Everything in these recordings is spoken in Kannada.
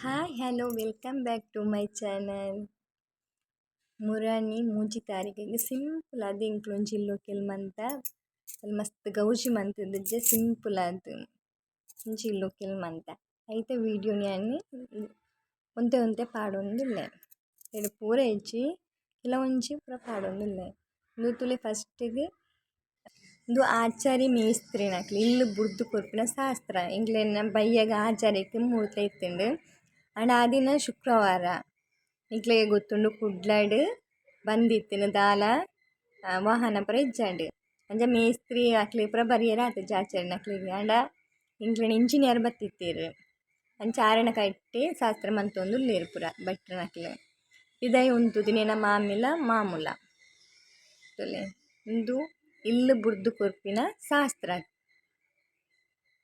Hi hello welcome back to my channel ಮುರಾನಿ ಮೂಜಿ ತಾರೀಕಿಗೆ ಸಿಂಪಲ್ ಅದು ಇಂಕ್ಲೊಂಜಿ ಇಲ್ಲೋಕೆಲ್ ಮಂತ ಅಲ್ಲಿ ಮಸ್ತ್ ಗೌಜಿ ಮಂತದಿಜ್ಜೆ ಸಿಂಪಲ್ ಅದು ಇಂಚಿ ಇಲ್ಲೋಕೆಲ್ ಮಂತ ಐತೆ ವೀಡಿಯೋನಿ ಅನ್ನಿ ಒಂತೆ ಒಂತೆ ಪಾಡೊಂದುಲ್ಲೆ ಎಡು ಪೂರ ಇಜ್ಜಿ ಒಂಜಿ ಪೂರ ಪಾಡೊಂದುಲ್ಲೆ ಇಂದು ತುಲೆ ಫಸ್ಟಿಗೆ ಇಂದು ಆಚಾರಿ ಮೇಸ್ತ್ರಿ ನಕ್ಲಿ ಇಲ್ಲಿ ಬುಡ್ದು ಕೊರ್ಪಿನ ಶಾಸ್ತ್ರ ಇಂಗ್ಲೆನ್ನ ಬಯ್ಯಗ ಆಚಾರ್ಯಕ್ಕೆ ಮೂರ್ತ ಇತ್ತುಂಡು ಆಂಡ ಆ ದಿನ ಶುಕ್ರವಾರ. ಈಗಲೇ ಗೊತ್ತುಂಡು ಕುಡ್ಲಡ್, ಬಂದಿತ್ತಿನ ದಾಲ ವಾಹನ ಪೂರ ಇಜ್ಜಾಂಡ್. ಅಂಚ ಮೇಸ್ತ್ರಿ ಅಕ್ಲೆ ಪೂರ ಬರಿಯರ ಆತ ಆಚಾರ್ಯ ಅಕ್ಲಿಗೆ ಆಂಡ ಇಂಗ್ಲೆಂಡ್ ಇಂಜಿನಿಯರ್ ಬತ್ತಿತ್ತೆರ್. ಅಂಚ ಆರಣ ಕಟ್ಟಿ ಶಾಸ್ತ್ರ ಮಂತೊಂದುಲ್ಲೆರ್ ಪೂರ ಭಟ್ರನಕ್ಲೆ ಇದಾಯ್ ಉಂತುದು ದಿನ ಮಾಮಿಲ, ಮಾಮೂಲ. ಇಂದು ಇಲ್ಲು ಬುರ್ದು ಕೊರ್ಪಿನ ಶಾಸ್ತ್ರ.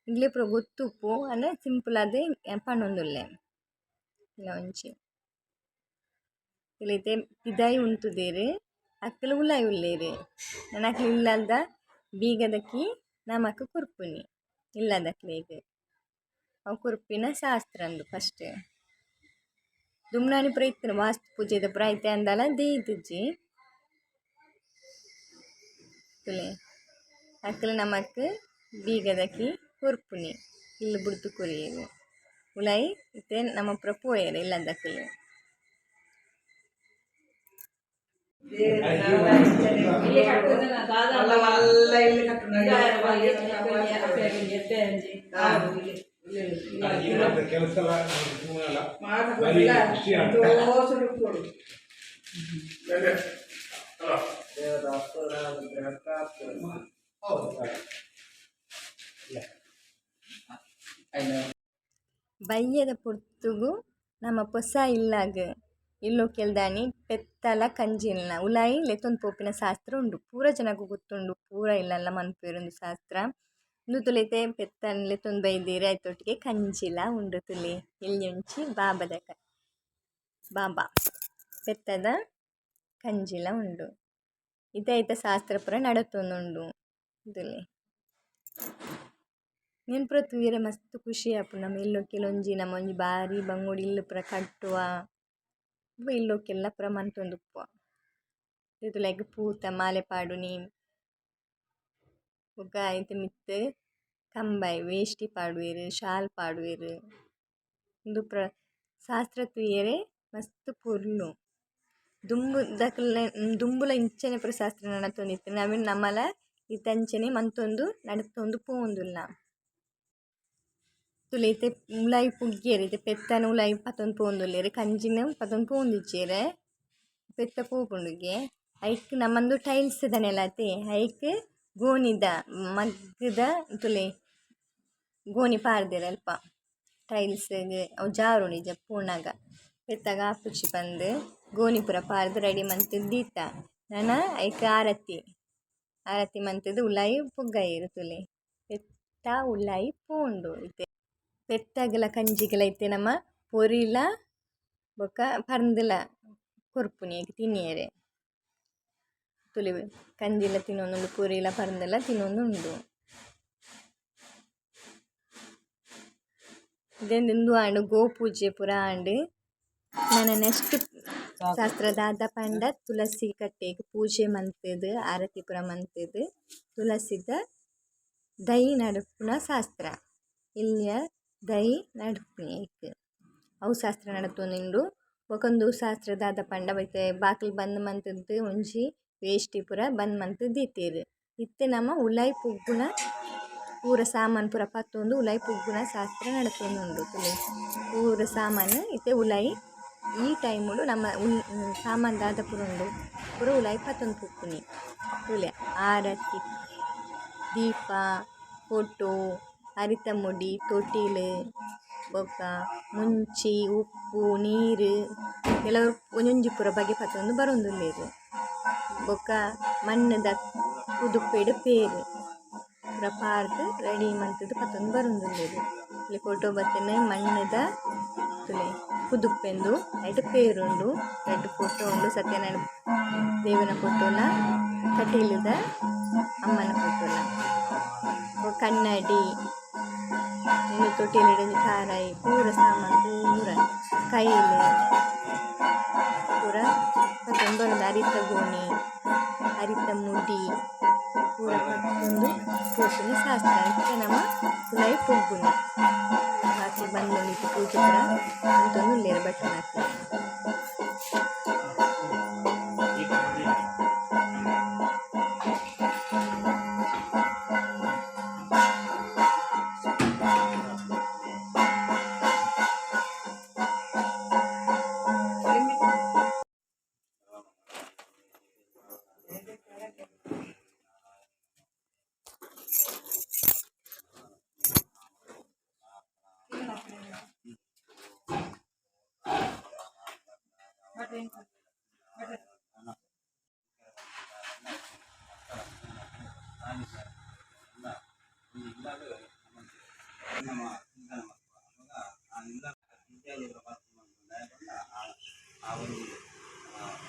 ಇಂಗ್ಲೆ ಪೂರ ಗೊತ್ತುಪ್ಪು ಅಂದರೆ ಸಿಂಪಲ್ ಅದೇ ಪನೊಂದುಲ್ಲೆ. ಒಂಜಿ ಇಲ್ಲೈತೆ ಪಿದಾಯಿ ಉಂತುದೆರ್ ಅಕ್ಕಲು ಉಲಾಯಿ ಉಲ್ಲೆರ್. ನನಕ್ಲೆ ಇಲ್ಲಲ್ದ ಬೀಗದಕಿ ನಮಕ್ ಕುರ್ಪುನಿ. ಇಲ್ಲದಕ್ಲೆಗ್ ಅವು ಕೊರ್ಪಿನ ಶಾಸ್ತ್ರ ಅಂದು ಫಸ್ಟ್. ದುಮ್ನಾನಿ ಪೂರ ವಾಸ್ತು ಪೂಜೆದ ಪೂರ ಐತೆ ಅಂದಾಲ ದೇಯ್ದುಜಿ ತುಲೆ ಅಕ್ಲ್ ನಮಕ್ ಬೀಗದಕಿ ಕೊರ್ಪುನಿ. ಇಲ್ಲು ಬುಡ್ದು ಕೊರಿಯೆರ್ ಉಲಾಯಿ ಇತ್ತೆ ನಮ ಪೂರ ಪೋಯೆರೆ ಇಲ್ಲದಕ್ಕುಲು ಕೆಲಸ ಬಯ್ಯದ ಪೊರ್ತುಗು ನಮ ಪೊಸ ಇಲ್ಲಾಗ್. ಕೆಲ್ದಾನಿ, ಪೆತ್ತಲ ಕಂಜಿಲ್ನ. ಉಲಾಯಿ ಲೆತ್ತೊಂದು ಪೋಪಿನ ಶಾಸ್ತ್ರ ಉಂಡು. ಪೂರ ಜನಕ್ ಗೊತ್ತುಂಡು. ಪೂರ ಇಲ್ಲಲ್ಲ ಮನ್ಪುವೆರೊಂದು ಶಾಸ್ತ್ರ. ಉಂದು ತುಲೆತೆ ಪೆತ್ತನ್ ಲೆತ್ತೊಂದು ಬೈದೆರ್ ಐತೊಟ್ಟಿಗೆ ಕಂಜಿಲ ಉಂಡು ತುಲಿ. ಬಾಬದ ಬಾಬಾ. ಪೆತ್ತದ ಕಂಜಿಲ ಉಂಡು. ಇತ್ತೆ ಶಾಸ್ತ್ರ ಪೂರ ನಡತೊಂದುಂಡು. ತುಲೆ. ನೆನ್ ಪೂರ ತೂಯರೆ ಮಸ್ತ್ ಖುಷಿ ಆಪುಂಡು ನಮ ಇಲ್ಲೊಕೆಲ್ ನಮ ಒಂಜಿ ಬಾರಿ ಬಂಗುಡು ಇಲ್ಲು ಪೂರ ಕಟ್ಟುವ. ಬೊಕ ಇಲ್ಲೊಕೆಲ್ಲ ಪೂರ ಇದು ಲೈಕ್ ಪೂತ, ಮಾಲೆ ಪಾಡುನಿ ಬೊಕ ಐತ ಮಿತ್ತ್ ಕಂಬಾಯಿ ವೇಷ್ಟಿ ಪಾಡುವೆರ್, ಶಾಲ್ ಪಾಡುವೆರ್. ಉಂದು ಪ್ರ ಶಾಸ್ತ್ರ ತೂಯೆರೆ ಮಸ್ತ್ ಪೊರ್ಲು. ದುಂಬು ದಕಲ್ನ ದುಂಬುಲ ಇಂಚನೆ ಪೂರ ಶಾಸ್ತ್ರ ನಡತೊಂದಿತ್ತೆರ್ ನವ್ಮೀನ್ ನಮಲ ಇತ್ತಂಚನೆ ಮಂತೊಂದು ನಡತೊಂದು ಪೋವೊಂದುಲ್ಲ. ತುಲೆತೆ ಉಲಾಯಿ ಪುಗ್ಗೆರೆ ಇತ್ತೆ ಪೆತ್ತನ ಉಲಾಯಿ ಪತೊಂದು ಪೋವೊಂದುಲ್ಲೆರ್ ಕಂಜಿನ ಪತೊಂದು ಪೋವೊಂದಿಜ್ಜೆರ್ ಪೆತ್ತ ಪೋಪುಂಡುಗೆ ಐಕ್ ನಮಂದು ಟೈಲ್ಸ್ ದ ನೆಲತೆ ಐಕ್ ಗೋಣಿದ ಮಗ್ಗದ ತುಲೆ ಗೋಣಿ ಪಾಡ್ದೆರ್ ಅಲ್ಪ ಟೈಲ್ಸ್ ಅವು ಜಾರುಂಡು ಪೂರ್ಣಗ ಪೆತ್ತಗ ಆಪುಜಿ ಪಂದ್ ಗೋಣಿ ಪೂರ ಪಾರ್ದ್ ರೆಡಿ ಮಂತುದು ದೀತ ನನ ಐಕ್ ಆರತಿ ಆರತಿ ಮಂತುದು ಉಲಾಯಿ ಪುಗ್ಗಾಯಿರು ತುಲೆ ಪೆತ್ತ ಉಲಾಯಿ ಪೋಂಡು ಪೆತ್ತಗಲ ಕಂಜಿಗಲ ಇತ್ತೆ ನಮ ಪೊರಿಲ, ಬೊಕ ಪರ್ಂದುಲ ಕೊರ್ಪುನಿ ಐಕ್ ತಿನಿಯೆರೆ. ಕಂಜಿಲ ತಿನೊಂದುಂಡು ಪೊರಿಲ, ಪರ್ಂದುಲ ತಿನೊಂದುಂಡು ಇಡೆಂದ್ ಉಂದು ಆಂಡ್ ಗೋಪೂಜೆ ಪೂರ ಆಂಡ್ ನನ ನೆಕ್ಸ್ಟ್ ಶಾಸ್ತ್ರದಾದ ಪಂಡ ತುಳಸಿ ಕಟ್ಟೆಗ್ ಪೂಜೆ ಮಂತುದು ಆರತಿ ಪೂರ ಮಂತುದು ತುಲಸಿದ ದೈ ನಡುಪುನ ಶಾಸ್ತ್ರ. ಇಲ್ಲಿಯ ನಡುಪುನಿ ಐಕ್ ಅವು ಶಾಸ್ತ್ರ ನಡತೊಂದುಂಡು ಬೊಕೊಂದು ಶಾಸ್ತ್ರ ದಾದ ಪಂಡ ಬೈತೆ ಬಾಕಲ್ ಬಂದ್ ಮಂತುದು ಒಂಜಿ ವೇಷ್ಟಿ ಪೂರ ಬಂದ್ ಮಂತ್ ದೀತೆರ್. ಇತ್ತೆ ನಮ ಉಲಾಯಿ ಪೊಗ್ಗುನ, ಪೂರ ಸಾಮಾನ್ ಪೂರ ಪತ್ತೊಂದು ಉಲಾಯಿ ಪುಗ್ಗುನ ಶಾಸ್ತ್ರ ನಡತೊಂದುಂಡು ತುಲೆ ಪೂರ ಸಾಮಾನ್ ಇತ್ತೆ ಉಲಾಯಿ, ಈ ಟೈಮುಡು ನಮ್ಮ ಉಲ್ ಸಾಮಾನ್ ದಾದ ಪೂರ ಉಂಡು. ಪೂರ ಉಲಾಯಿ ಪತ್ತೊಂದು ಪುಕ್ಕುನಿ. ಆರತಿ, ದೀಪ, ಫೋಟೋ ಅರಿತ ಮುಡಿ ತೊಟಿಲ್ ಬೊಕ ಮುಂಚಿ ಉಪ್ಪು ನೀರ್ ಕೆಲವರು ಒಂಜೊಂಜಿ ಪೂರ ಬಗೆ ಪತೊಂದು ಬರೊಂದುಲ್ಲೆರ್ ಬೊಕ ಮಣ್ಣದ ಕುದುಪೆಡ್ ಪೇರ್ ಪೂರ ಪಾರ್ದ್ ರೆಡಿ ಮಂತುದು ಪತೊಂದು ಬರೊಂದುಲ್ಲೆರ್ ಇಲ್ಲಿ ಫೋಟೋ ಬತ್ತಿನ ಮಣ್ಣದ ತುಲೆ ಕುದುಪ್ಪೆಂದು ಐಟ್ ಪೇರುಂಡು ರಡ್ಡ್ ಫೋಟೋ ಉಂಡು ಸತ್ಯನಾರಾಯಣ ದೇವನ ಫೋಟೋಲ ಕಟೀಲದ ಅಮ್ಮನ ಫೋಟೋಲ ಕನ್ನಡಿ ಇನ್ನು ತೊಟ್ಟಿಲಿಡೊಂಜಿ ಖಾರಾಯಿ ಪೂರ ಸಾಮಾನ್, ಪೂರ ಕೈಲಿ ಪೂರ ಪತ್ತೊಂದು ಬರೋದು ಅರಿತ ಗೋಣಿ, ಅರಿತ ಮುಡಿ, ಪೂರ ಪತ್ತೊಂದು ಪೋಷಣೆ ಶಾಸ್ತ್ರ ಅದಕ್ಕೆ ನಮ್ಮ ಲೈಫ್ ಹೋಗ್ಬೋದು ಆಚೆ ಬಂದು ಪೂಜೆ ಪೂರ ಅಂತೊಂದು ಹಾಕಿ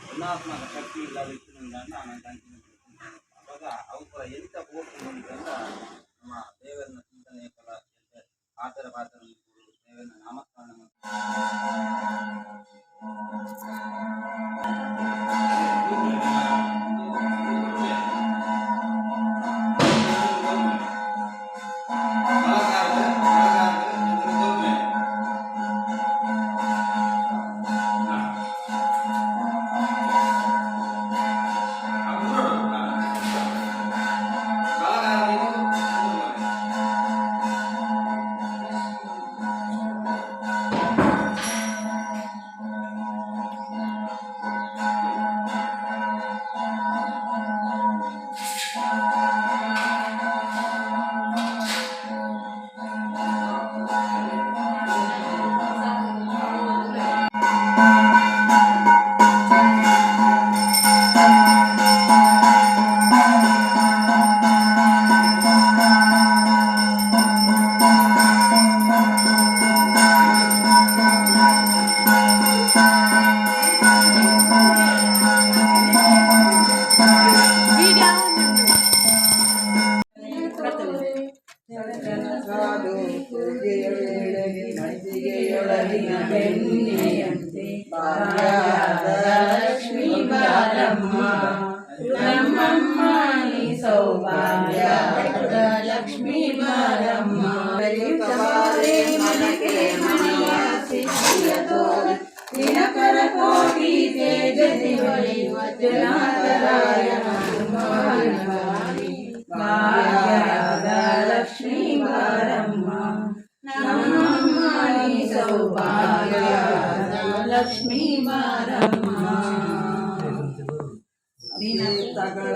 ಋಣಾತ್ಮಕ ಶಕ್ತಿ ಇಲ್ಲದ ಇಟ್ಟಿನಿಂದ ಅವಾಗ ಅವುಗಳ ಎಂತ ಹೋಗ್ತು ಅಂತ సౌభాగ్య లక్ష్మీ మారమ్మ మనకే మనయాసితో దినకర కోటి తేజసి బలి వజ్రాతరాయ హనుమాని భాగ్యద లక్ష్మీ మారమ్మ నమ్మని సౌభాగ్య లక్ష్మీ మారమ్మ వినతగళ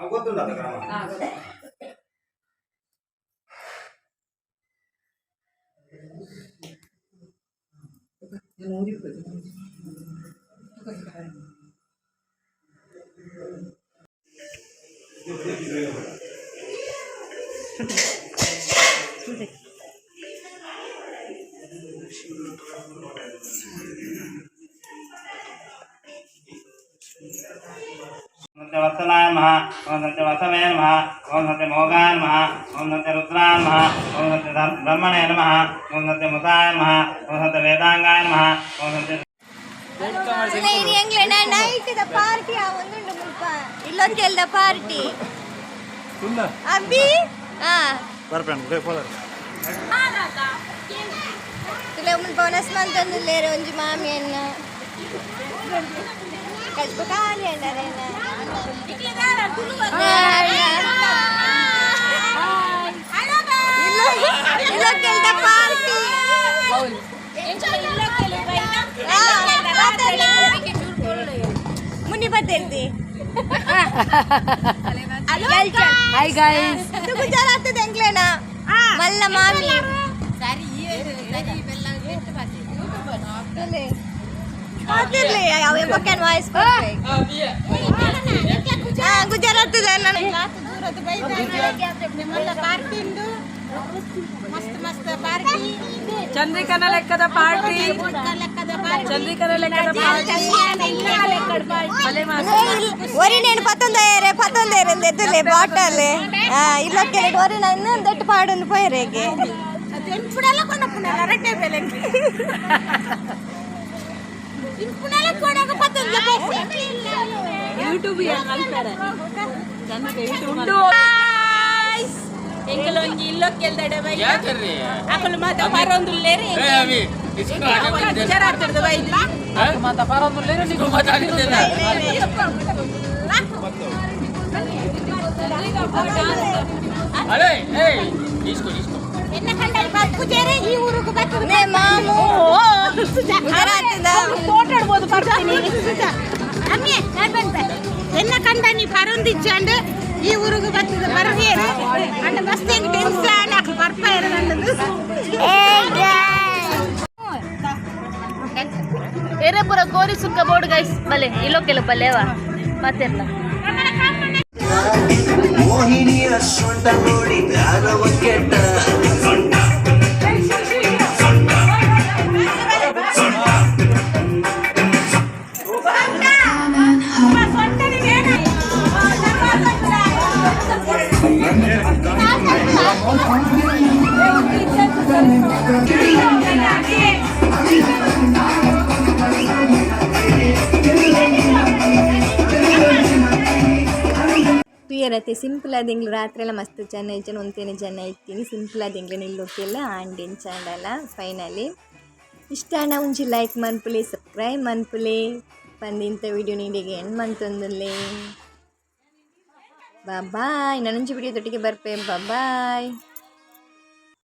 あ、ごとん。ごとん。でも、वासनाय नमः ओम सत्य वसवे नमः ओम सत्य मोगाय नमः ओम सत्य रुद्राय नमः ओम सत्य धर्मणे नमः ओम सत्य मुताय नमः ओम सत्य वेदांगाय नमः ओम सत्य ಪಾರ್ಟಿ ಇಲ್ಲೊಂದು ಕೇಳ್ದ ಪಾರ್ಟಿ ಅಬ್ಬಿ ಹಾ ಇಲ್ಲ ಒಂದು ಬೋನಸ್ ಮಂತ್ ಒಂದು ಲೇರು ಒಂಜಿ ಮಾಮಿ ಅನ್ನ ముని పట్టేది హాయ్ గైస్ గుజరాత్ దెంగ్లేనా మళ్ళా మామి సరే సరే బెల్లం ಗೊತ್ತಿರ್ಲಿ ಯಾವ ಕ್ಯಾನ್ ವಾಯ್ಸ್ ಗುಜರಾತ್ ಚಂದ್ರಿಕನ ಲೆಕ್ಕದ ಪಾರ್ಟಿ ಚಂದ್ರಿಕನ ಲೆಕ್ಕದ ಒರಿನೇನು ಪತ್ತೊಂದೇರೆ ಪತ್ತೊಂದೇರೆ ಎದ್ದುಲೆ ಬಾಟಲ್ ಇಲ್ಲ ಕೇಳಿ ಒರಿನ ಇನ್ನೊಂದು ದೊಡ್ಡ ಪಾಡೊಂದು ಪೈರೆಗೆ ಬೆಲೆ. ಯೂಟ್ಯೂಬ್ ಎಂಕಲು ಒಂಜಿ ಇಲ್ಲೊಕ್ಕೆ ಎಲ್ದಡೆ ಬೈ ಅಕಲು ಮಾತ ಪರೊಂದು ಲೇರಿ ಜರಾಡ್ತಿರ್ದು ಬೈ ಮಾತ ಪರೊಂದು ಲೇರಿ ನಿಗು ಮಾತಾಡಿದ್ದೇನೆ ಅರೆ ಏಯ್ ಇಸ್ಕೊ ಇಸ್ಕೊ ಎನ್ನ ಕಂಡ ನೀ ಪರೊಂದಿಚ್ಚಾಂಡು ಈ ಊರಿಗೆ ಬರ್ತದ ಬರಬೇರು ಅಂಡ ಮಸ್ತ್ ಹೆಂಗ್ ಟೆನ್ಷನ್ ಹಾಕಿ ಬರ್ತಾ ಇರೋದಂಡದು ಎರೆಪುರ ಕೋರಿ ಸುಕ್ಕ ಬೋರ್ಡ್ ಗೈಸ್ ಬಲೆ ಇಲ್ಲೋ ಕೆಲವು ಬಲೆವ ಮತ್ತೆಲ್ಲ ಮೋಹಿನಿಯ ಸುಂಟ ನೋಡಿ ರಾಗವ ಕೆಟ್ಟ ತುಯರತೆ ಸಿಂಪಲ್ ಇಂಗ್ಲು ರಾತ್ರಿ ಎಲ್ಲ ಮಸ್ತ್ ಜನ ಇಜ್ಜನ ಒಂತೇನೆ ಜನ ಇತ್ತೀನಿ ಸಿಂಪಲ್ ಆದ ಇಂಗ್ಲು ನಿಲ್ಲೋಕೆಲ್ಲ ಆಂಡಿನ್ ಚಾಂಡಲ ಫೈನಲಿ ಇಷ್ಟ ಒಂಜಿ ಲೈಕ್ ಮನ್ಪುಲಿ ಸಬ್ಸ್ಕ್ರೈಬ್ ಮನ್ಪುಲಿ ಬಂದು ಇಂಥ ವಿಡಿಯೋ ನೀಡಿಗೆ ಹೆಣ್ಣು ಮಂತೊಂದುಲ್ಲೆ ಬಾಯ್ ನನ್ನೊಂಜಿ ವಿಡಿಯೋ ದೊಟ್ಟಿಗೆ ಬರ್ಪೆ ಬಾಯ್